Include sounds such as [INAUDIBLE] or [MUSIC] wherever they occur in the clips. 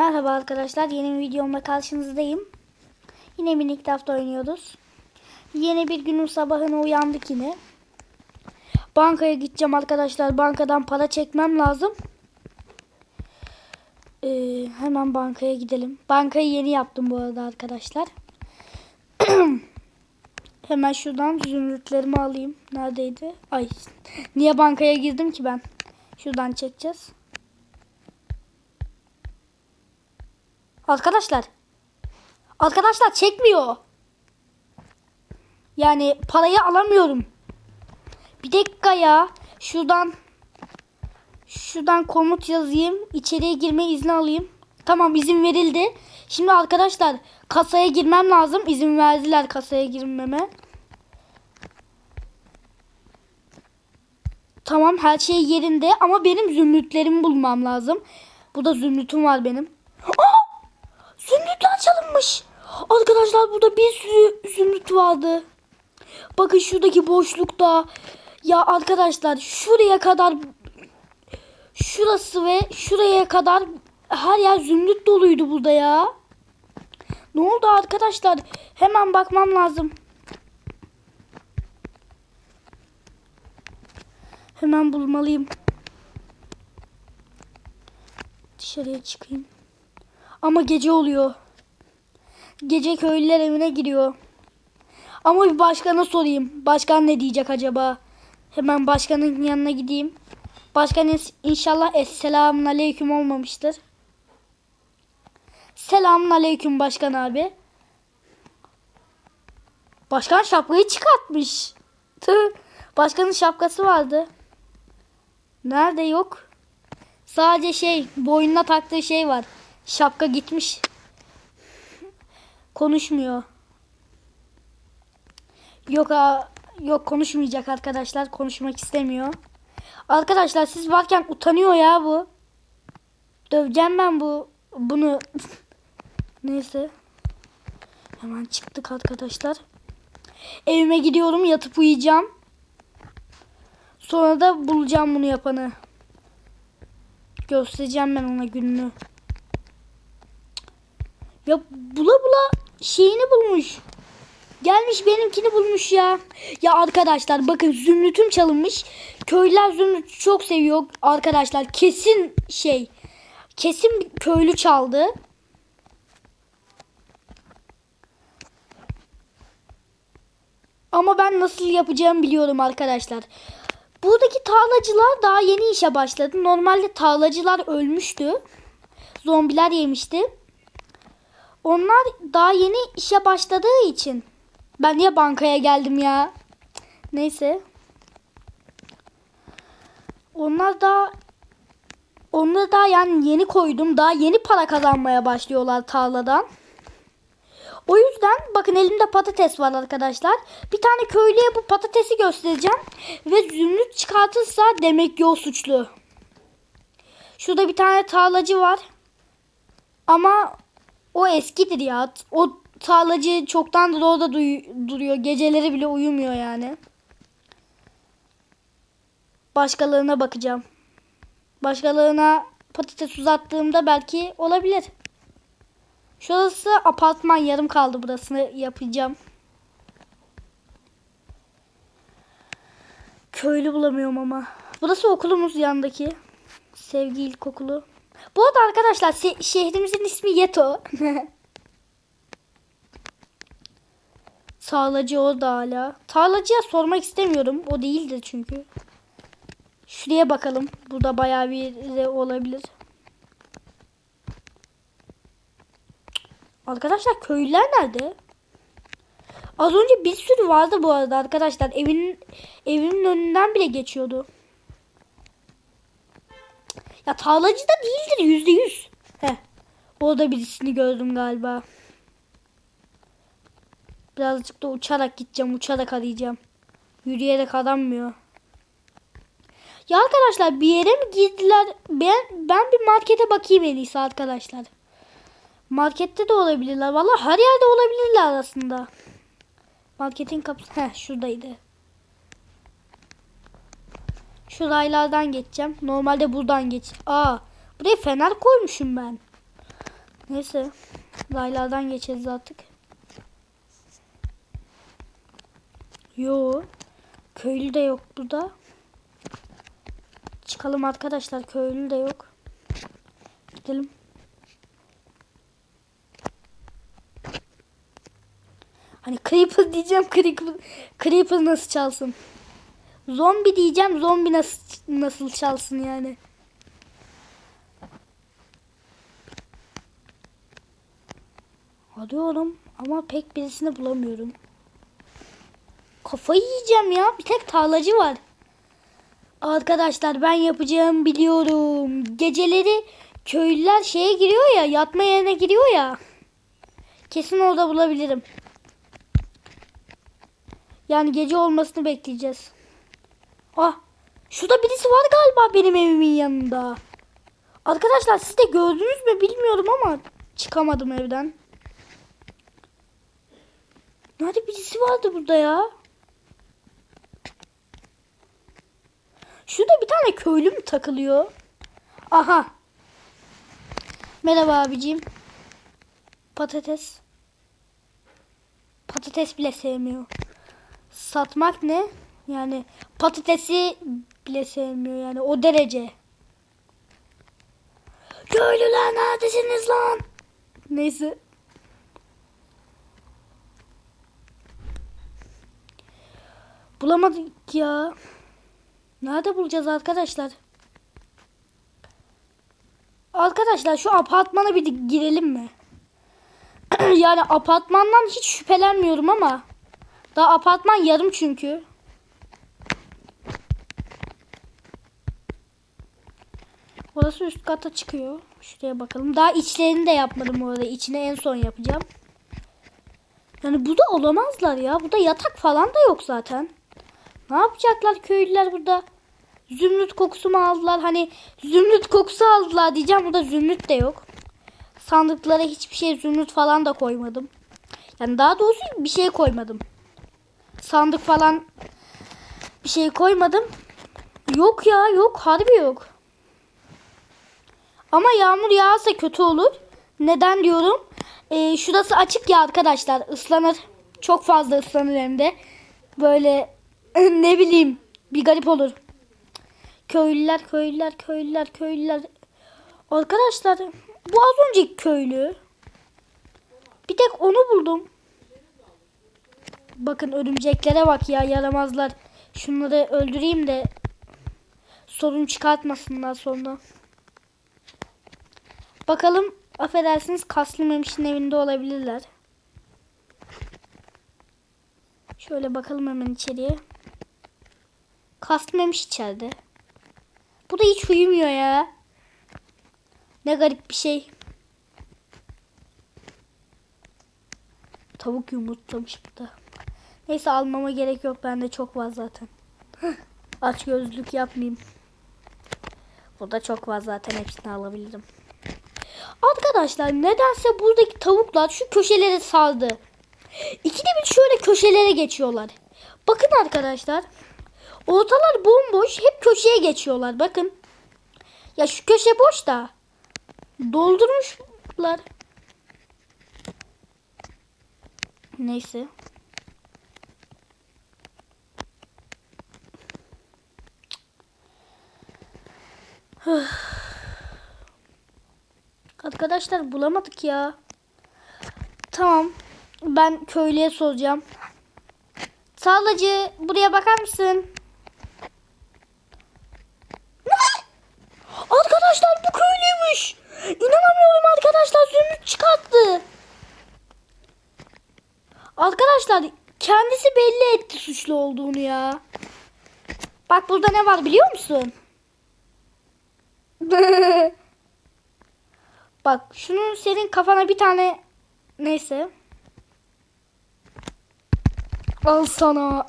Merhaba arkadaşlar. Yeni bir videomla karşınızdayım. Yine Minecraft oynuyoruz. Yeni bir günün sabahına uyandık yine. Bankaya gideceğim arkadaşlar. Bankadan para çekmem lazım. Ee, hemen bankaya gidelim. Bankayı yeni yaptım bu arada arkadaşlar. [CLEARS THROAT] hemen şuradan zümrütlerimi alayım. Neredeydi? Ay niye bankaya girdim ki ben? Şuradan çekeceğiz. Arkadaşlar. Arkadaşlar çekmiyor. Yani parayı alamıyorum. Bir dakika ya. Şuradan şuradan komut yazayım. İçeriye girme izni alayım. Tamam izin verildi. Şimdi arkadaşlar kasaya girmem lazım. İzin verdiler kasaya girmeme. Tamam her şey yerinde ama benim zümrütlerimi bulmam lazım. Burada zümrütüm var benim. Aa! [GASPS] Çalınmış. Arkadaşlar burada bir sürü zümrüt vardı. Bakın şuradaki boşlukta. Ya arkadaşlar şuraya kadar şurası ve şuraya kadar her yer zümrüt doluydu burada ya. Ne oldu arkadaşlar? Hemen bakmam lazım. Hemen bulmalıyım. Dışarıya çıkayım. Ama gece oluyor. Gece köylüler evine giriyor. Ama bir başkana sorayım. Başkan ne diyecek acaba? Hemen başkanın yanına gideyim. Başkan inşallah Esselamun Aleyküm olmamıştır. Selamun Aleyküm başkan abi. Başkan şapkayı çıkartmış. Tüh. Başkanın şapkası vardı. Nerede yok? Sadece şey boynuna taktığı şey var. Şapka gitmiş. Konuşmuyor. Yok ha, yok konuşmayacak arkadaşlar. Konuşmak istemiyor. Arkadaşlar siz varken utanıyor ya bu. Döveceğim ben bu bunu. [LAUGHS] Neyse. Hemen çıktık arkadaşlar. Evime gidiyorum yatıp uyuyacağım. Sonra da bulacağım bunu yapanı. Göstereceğim ben ona gününü. Ya bula bula şeyini bulmuş. Gelmiş benimkini bulmuş ya. Ya arkadaşlar bakın zümrütüm çalınmış. Köylüler zümrütü çok seviyor arkadaşlar. Kesin şey. Kesin köylü çaldı. Ama ben nasıl yapacağımı biliyorum arkadaşlar. Buradaki tarlacılar daha yeni işe başladı. Normalde tarlacılar ölmüştü. Zombiler yemişti. Onlar daha yeni işe başladığı için. Ben niye bankaya geldim ya? Neyse. Onlar da onları daha yani yeni koydum. Daha yeni para kazanmaya başlıyorlar tarladan. O yüzden bakın elimde patates var arkadaşlar. Bir tane köylüye bu patatesi göstereceğim. Ve zümrüt çıkartırsa demek ki o suçlu. Şurada bir tane tarlacı var. Ama o eskidir ya. O tarlacı çoktandır orada duy- duruyor. Geceleri bile uyumuyor yani. Başkalarına bakacağım. Başkalarına patates uzattığımda belki olabilir. Şurası apartman yarım kaldı burasını yapacağım. Köylü bulamıyorum ama. Burası okulumuz yandaki. Sevgi İlkokulu. Bu arada arkadaşlar şehrimizin ismi Yeto. [LAUGHS] Tarlacı o da hala. Tarlacıya sormak istemiyorum. O değildir çünkü. Şuraya bakalım. Burada bayağı bir de olabilir. Arkadaşlar köylüler nerede? Az önce bir sürü vardı bu arada arkadaşlar. Evin evimin önünden bile geçiyordu. Ya tarlacı da değildir yüzde yüz. Heh. Orada birisini gördüm galiba. Birazcık da uçarak gideceğim. Uçarak arayacağım. Yürüyerek aranmıyor. Ya arkadaşlar bir yere mi girdiler? Ben, ben bir markete bakayım en iyisi arkadaşlar. Markette de olabilirler. Valla her yerde olabilirler aslında. Marketin kapısı. Heh şuradaydı. Şu raylardan geçeceğim. Normalde buradan geç. Aa, buraya fener koymuşum ben. Neyse. Raylardan geçeriz artık. Yo. Köylü de yok burada. Çıkalım arkadaşlar. Köylü de yok. Gidelim. Hani Creeper diyeceğim. Creeper, Creeper nasıl çalsın? Zombi diyeceğim. Zombi nasıl nasıl çalsın yani? Arıyorum ama pek birisini bulamıyorum. Kafayı yiyeceğim ya. Bir tek tarlacı var. Arkadaşlar ben yapacağım biliyorum. Geceleri köylüler şeye giriyor ya, yatma yerine giriyor ya. Kesin orada bulabilirim. Yani gece olmasını bekleyeceğiz. Ah, şurada birisi var galiba benim evimin yanında. Arkadaşlar siz de gördünüz mü bilmiyorum ama çıkamadım evden. Nerede birisi vardı burada ya? Şurada bir tane köylü mü takılıyor? Aha. Merhaba abicim. Patates. Patates bile sevmiyor. Satmak ne? Yani patatesi bile sevmiyor yani o derece. Köylüler neredesiniz lan? Neyse. Bulamadık ya. Nerede bulacağız arkadaşlar? Arkadaşlar şu apartmana bir girelim mi? [CLEARS THROAT] yani apartmandan hiç şüphelenmiyorum ama daha apartman yarım çünkü. Orası üst kata çıkıyor. Şuraya bakalım. Daha içlerini de yapmadım orada. İçine en son yapacağım. Yani burada olamazlar ya. Burada yatak falan da yok zaten. Ne yapacaklar köylüler burada? Zümrüt kokusu mu aldılar? Hani zümrüt kokusu aldılar diyeceğim. Burada zümrüt de yok. Sandıklara hiçbir şey zümrüt falan da koymadım. Yani daha doğrusu bir şey koymadım. Sandık falan bir şey koymadım. Yok ya yok harbi yok. Ama yağmur yağarsa kötü olur. Neden diyorum? Ee, şurası açık ya arkadaşlar. Islanır. Çok fazla ıslanır hem de. Böyle [LAUGHS] ne bileyim bir garip olur. Köylüler, köylüler, köylüler, köylüler. Arkadaşlar bu az önceki köylü. Bir tek onu buldum. Bakın örümceklere bak ya yaramazlar. Şunları öldüreyim de sorun çıkartmasınlar sonra. Bakalım affedersiniz kaslı memişin evinde olabilirler. Şöyle bakalım hemen içeriye. Kaslı memiş içeride. Bu da hiç uyumuyor ya. Ne garip bir şey. Tavuk yumurtlamış burada. Neyse almama gerek yok. Bende çok var zaten. Aç gözlük yapmayayım. Burada çok var zaten. Hepsini alabilirim. Arkadaşlar nedense buradaki tavuklar şu köşelere sardı. İkide bir şöyle köşelere geçiyorlar. Bakın arkadaşlar. Ortalar bomboş. Hep köşeye geçiyorlar. Bakın. Ya şu köşe boş da. Doldurmuşlar. Neyse. Arkadaşlar bulamadık ya. Tamam. Ben köylüye soracağım. Sağlacı buraya bakar mısın? Arkadaşlar bu köylüymüş. İnanamıyorum arkadaşlar zümrüt çıkarttı. Arkadaşlar kendisi belli etti suçlu olduğunu ya. Bak burada ne var biliyor musun? [LAUGHS] Bak şunun senin kafana bir tane neyse. Al sana.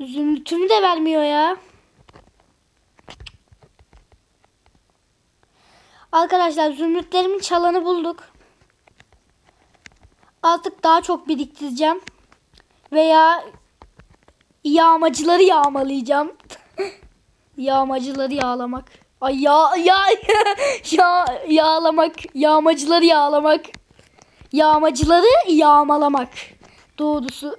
Zümrütümü de vermiyor ya. Arkadaşlar zümrütlerimin çalanı bulduk. Artık daha çok biriktireceğim. Veya yağmacıları yağmalayacağım. [LAUGHS] yağmacıları yağlamak. Ay ya ya [LAUGHS] ya yağlamak, yağmacıları yağlamak. Yağmacıları yağmalamak. Doğrusu.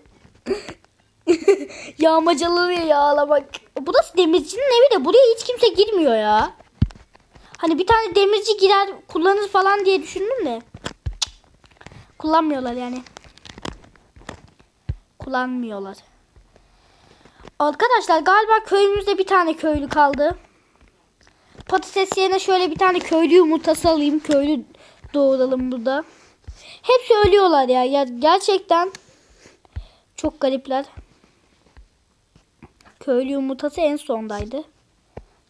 [LAUGHS] Yağmacıları yağlamak. Burası demircinin evi de buraya hiç kimse girmiyor ya. Hani bir tane demirci girer kullanır falan diye düşündüm de. Kullanmıyorlar yani. Kullanmıyorlar. Arkadaşlar galiba köyümüzde bir tane köylü kaldı. Patates yerine şöyle bir tane köylü yumurtası alayım. Köylü doğuralım burada. Hepsi ölüyorlar ya. ya gerçekten çok garipler. Köylü yumurtası en sondaydı.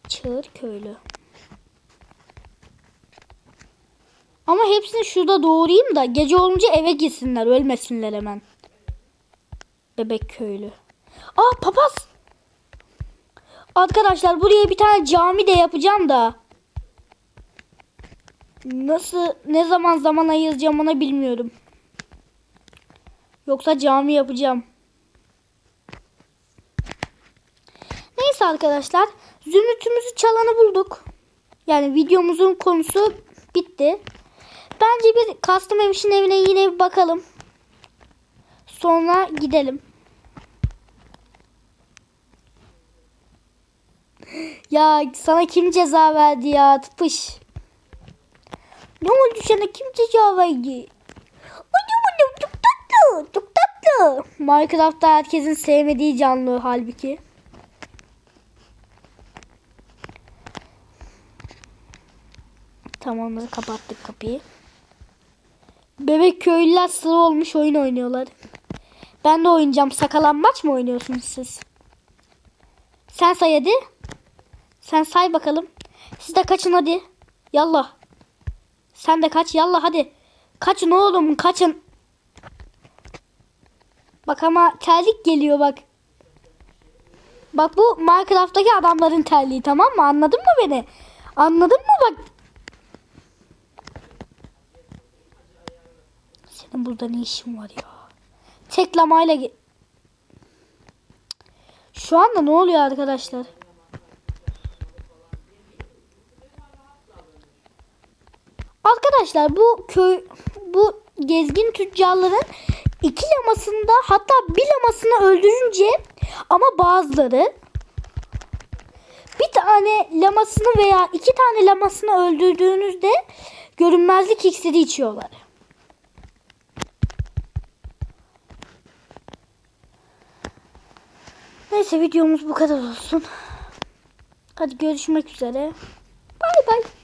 Çığır köylü. Ama hepsini şurada doğurayım da gece olunca eve gitsinler. Ölmesinler hemen. Bebek köylü. Aa papaz. Arkadaşlar buraya bir tane cami de yapacağım da. Nasıl ne zaman zaman ayıracağım ona bilmiyorum. Yoksa cami yapacağım. Neyse arkadaşlar. Zümrütümüzü çalanı bulduk. Yani videomuzun konusu bitti. Bence bir kastım emişin evine yine bir bakalım. Sonra gidelim. Ya sana kim ceza verdi ya tıpış. Ne oldu sana kim ceza verdi? Çok tatlı çok tatlı. Minecraft'ta herkesin sevmediği canlı halbuki. Tamamdır kapattık kapıyı. Bebek köylüler sıra olmuş oyun oynuyorlar. Ben de oynayacağım. Sakalanmaç mı oynuyorsunuz siz? Sen say hadi. Sen say bakalım. Siz de kaçın hadi. Yallah. Sen de kaç. Yallah hadi. Kaçın oğlum kaçın. Bak ama terlik geliyor bak. Bak bu Minecraft'taki adamların terliği tamam mı? Anladın mı beni? Anladın mı bak? Senin burada ne işin var ya? Teklamayla ge- Şu anda ne oluyor arkadaşlar? Arkadaşlar bu köy bu gezgin tüccarların iki lamasında hatta bir lamasını öldürünce ama bazıları bir tane lamasını veya iki tane lamasını öldürdüğünüzde görünmezlik iksiri içiyorlar. Neyse videomuz bu kadar olsun. Hadi görüşmek üzere. Bay bay.